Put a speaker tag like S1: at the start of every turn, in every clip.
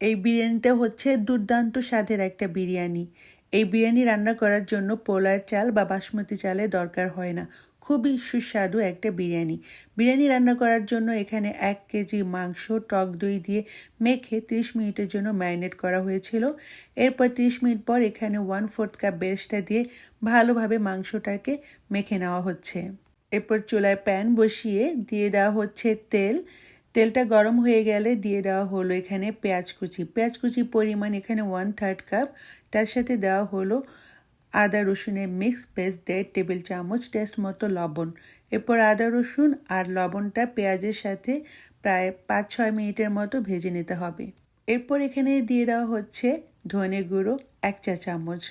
S1: এই বিরিয়ানিটা হচ্ছে দুর্দান্ত স্বাদের একটা বিরিয়ানি। এই বিরিয়ানি রান্না করার জন্য পোলার চাল বা বাসমতি চালের দরকার হয় না। খুবই সুস্বাদু একটা বিরিয়ানি। বিরিয়ানি রান্না করার জন্য এখানে এক কেজি মাংস, টক দই দিয়ে মেখে 30 মিনিটের জন্য ম্যারিনেট করা হয়েছিল। এরপর 30 মিনিট পর এখানে ওয়ান ফোর্থ কাপ বেরেস্তা দিয়ে ভালোভাবে মাংসটাকে মেখে নেওয়া হচ্ছে। এরপর চুলায় প্যান বসিয়ে দিয়ে দেওয়া হচ্ছে তেল। তেলটা গরম হয়ে গেলে দিয়ে দেওয়া হলো এখানে পেঁয়াজ কুচি। পেঁয়াজ কুচি পরিমাণ এখানে ওয়ান থার্ড কাপ তার সাথে দেওয়া হলো আদা রসুনের মিক্স পেস্ট দেড় টেবিল চামচ টেস্ট মতো লবণ। এরপর আদা রসুন আর লবণটা পেঁয়াজের সাথে প্রায় পাঁচ ছয় মিনিটের মতো ভেজে নিতে হবে। এরপর এখানে দিয়ে দেওয়া হচ্ছে ধনে গুঁড়ো এক চা চামচ।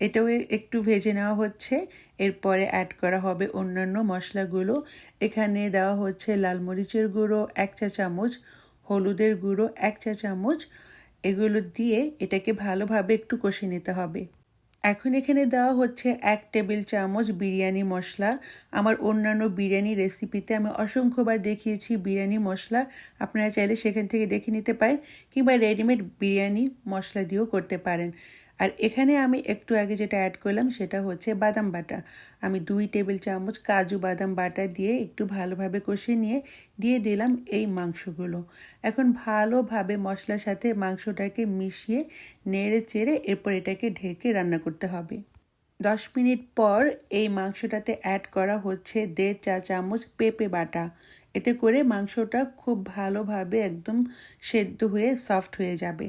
S1: এটাও একটু ভেজে নেওয়া হচ্ছে। এরপরে অ্যাড করা হবে অন্যান্য মশলাগুলো। এখানে দেওয়া হচ্ছে লাল মরিচের গুঁড়ো, এক চা চামচ, হলুদের গুঁড়ো, এক চা চামচ। এগুলো দিয়ে এটাকে ভালোভাবে একটু কষে নিতে হবে। এখন এখানে দেওয়া হচ্ছে এক টেবিল চামচ বিরিয়ানি মশলা। আমার অন্যান্য বিরিয়ানি রেসিপিতে আমি অসংখ্যবার দেখিয়েছি বিরিয়ানি মশলা। আপনারা চাইলে সেখান থেকে দেখে নিতে পারেন কিংবা রেডিমেড বিরিয়ানি মশলা দিয়েও করতে পারেন। আর এখানে আমি একটু আগে যেটা অ্যাড করলাম সেটা হচ্ছে বাদাম বাটা। আমি দুই টেবিল চামচ কাজু বাদাম বাটা দিয়ে একটু ভালোভাবে কষে নিয়ে দিয়ে দিলাম এই মাংসগুলো। এখন ভালোভাবে মশলার সাথে মাংসটাকে মিশিয়ে নেড়ে চেড়ে এরপর এটাকে ঢেকে রান্না করতে হবে। দশ মিনিট পর এই মাংসটাতে অ্যাড করা হচ্ছে দেড় চা চামচ পেঁপে বাটা। এতে করে মাংসটা খুব ভালোভাবে একদম সেদ্ধ হয়ে সফট হয়ে যাবে।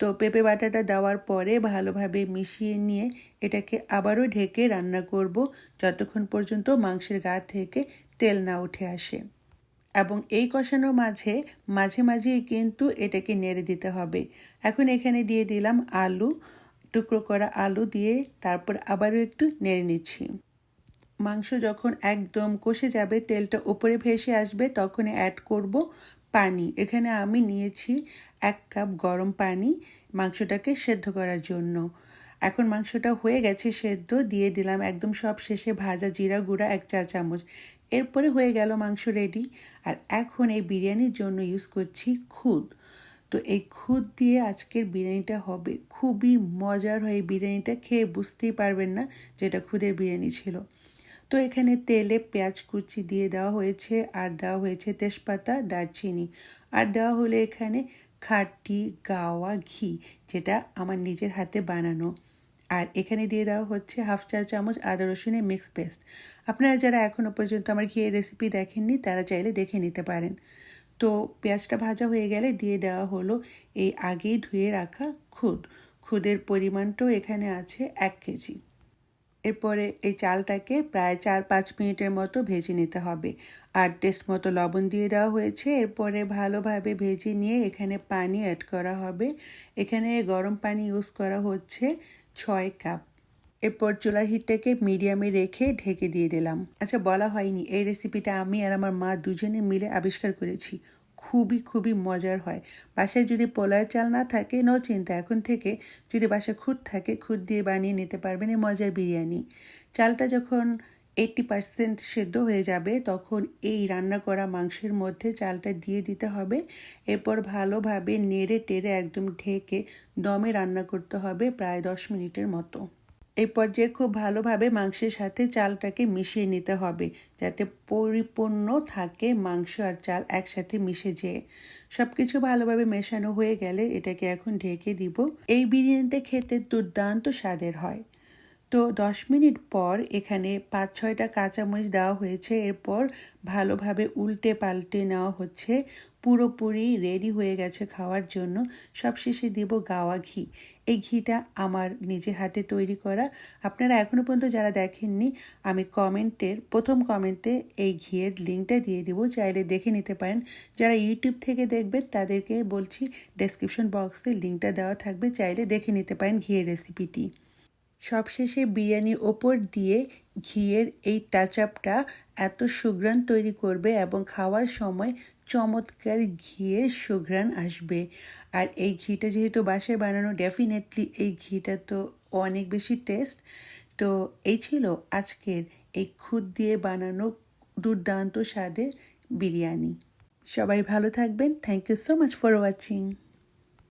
S1: তো পেঁপে বাটাটা দেওয়ার পরে ভালোভাবে মিশিয়ে নিয়ে এটাকে আবারও ঢেকে রান্না করব যতক্ষণ পর্যন্ত মাংসের গা থেকে তেল না উঠে আসে। এবং এই কষানোর মাঝে মাঝে মাঝেই কিন্তু এটাকে নেড়ে দিতে হবে। এখন এখানে দিয়ে দিলাম আলু, টুকরো করা আলু দিয়ে তারপর আবারও একটু নেড়ে নিচ্ছি। মাংস যখন একদম কষে যাবে, তেলটা উপরে ভেসে আসবে তখন অ্যাড করব পানি। এখানে আমি নিয়েছি এক কাপ গরম পানি মাংসটাকে সেদ্ধ করার জন্য। এখন মাংসটা হয়ে গেছে সেদ্ধ, দিয়ে দিলাম একদম সব শেষে ভাজা জিরা গুঁড়া এক চা চামচ। এরপরে হয়ে গেল মাংস রেডি আর এখন এই বিরিয়ানির জন্য ইউজ করছি খুদ। তো এই খুদ দিয়ে আজকের বিরিয়ানিটা হবে। খুবই মজার হয় বিরিয়ানিটা, খেয়ে বুঝতেই পারবেন না যেটা খুদের বিরিয়ানি ছিল। তো এখানে তেলে পেঁয়াজ কুচি দিয়ে দেওয়া হয়েছে, আর দেওয়া হয়েছে তেজপাতা, দারচিনি। আর দেওয়া হলো এখানে খাটি গাওয়া ঘি, যেটা আমার নিজের হাতে বানানো। আর এখানে দিয়ে দেওয়া হচ্ছে হাফ চা চামচ আদা রসুনের মিক্স পেস্ট আপনারা যারা এখনও পর্যন্ত আমার ঘিয়ের রেসিপি দেখেননি, তারা চাইলে দেখে নিতে পারেন। তো পেঁয়াজটা ভাজা হয়ে গেলে দিয়ে দেওয়া হলো এই আগেই ধুয়ে রাখা খুদ। খুদের পরিমাণটাও এখানে আছে এক কেজি। এরপরে এই চালটাকে প্রায় চার পাঁচ মিনিটের মতো ভেজে নিতে হবে। আর টেস্ট মতো লবণ দিয়ে দেওয়া হয়েছে। এরপরে ভালোভাবে ভেজে নিয়ে এখানে পানি অ্যাড করা হবে। এখানে গরম পানি ইউজ করা হচ্ছে ছয় কাপ এরপর চুলার হিটটাকে মিডিয়ামে রেখে ঢেকে দিয়ে দিলাম। আচ্ছা বলা হয়নি। এই রেসিপিটা আমি আর আমার মা দুজনে মিলে আবিষ্কার করেছি। খুবই খুবই মজার হয়। বাসায় যদি পোলার চাল না থাকে নো চিন্তা। এখন থেকে যদি বাসায় খুদ থাকে খুদ দিয়ে বানিয়ে নিতে পারবেন এই মজার বিরিয়ানি। চালটা যখন এইটটি পার্সেন্ট সেদ্ধ হয়ে যাবে, তখন এই রান্না করা মাংসের মধ্যে চালটা দিয়ে দিতে হবে। এরপর ভালোভাবে নেড়ে টেড়ে একদম ঢেকে দমে রান্না করতে হবে প্রায় দশ মিনিটের মতো। এই পর্যায়ে খুব ভালোভাবে মাংসের সাথে চালটাকে মিশিয়ে নিতে হবে, যাতে পরিপূর্ণ থাকে মাংস আর চাল একসাথে মিশে যেয়ে। সব কিছু ভালোভাবে মেশানো হয়ে গেলে এটাকে এখন ঢেকে দিব। এই বিরিয়ানিটা খেতে দুর্দান্ত স্বাদের হয়। তো দশ মিনিট পর এখানে পাঁচ ছয়টা কাঁচামরিচ দেওয়া হয়েছে। এরপর ভালোভাবে উল্টে পাল্টে নেওয়া হচ্ছে। পুরোপুরি রেডি হয়ে গেছে খাওয়ার জন্য। সবশেষে দিব গাওয়া ঘি। এই ঘিটা আমার নিজে হাতে তৈরি করা। আপনারা এখনও পর্যন্ত যারা দেখেননি, আমি কমেন্টের, প্রথম কমেন্টে এই ঘিয়ের লিঙ্কটা দিয়ে দিব। চাইলে দেখে নিতে পারেন। যারা ইউটিউব থেকে দেখবেন, তাদেরকে বলছি ডেসক্রিপশন বক্সে লিঙ্কটা দেওয়া থাকবে। চাইলে দেখে নিতে পারেন ঘিয়ের রেসিপিটি সবশেষে বিরিয়ানির ওপর দিয়ে ঘিয়ের এই টাচ আপটা এত সুঘ্রাণ তৈরি করবে এবং খাওয়ার সময় চমৎকার ঘিয়ের সুঘ্রাণ আসবে। আর এই ঘিটা যেহেতু বাসায় বানানো ডেফিনেটলি এই ঘিটা তো অনেক বেশি টেস্ট তো এই ছিল আজকের এই খুদ দিয়ে বানানো দুর্দান্ত স্বাদের বিরিয়ানি। সবাই ভালো থাকবেন। Thank you so much for watching